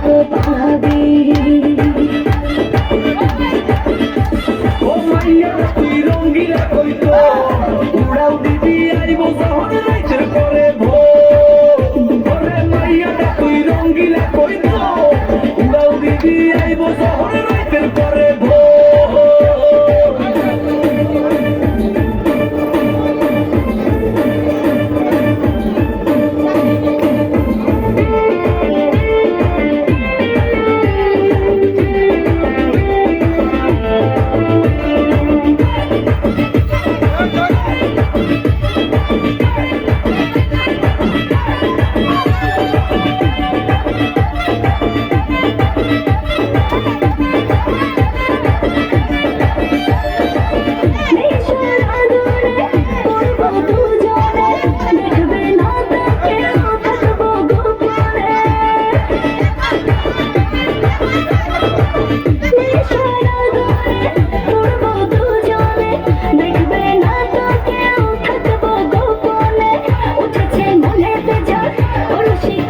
তো পাবি ও মাইয়া, তুই রঙ্গিলা কইতো? উড়াও দিবি আইব সহজ নাইচের করে ভো ওরে মাইয়া, তুই রঙ্গিলা কইতো? উড়াও দিবি আইব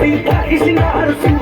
Kıyıda işin ağrısı.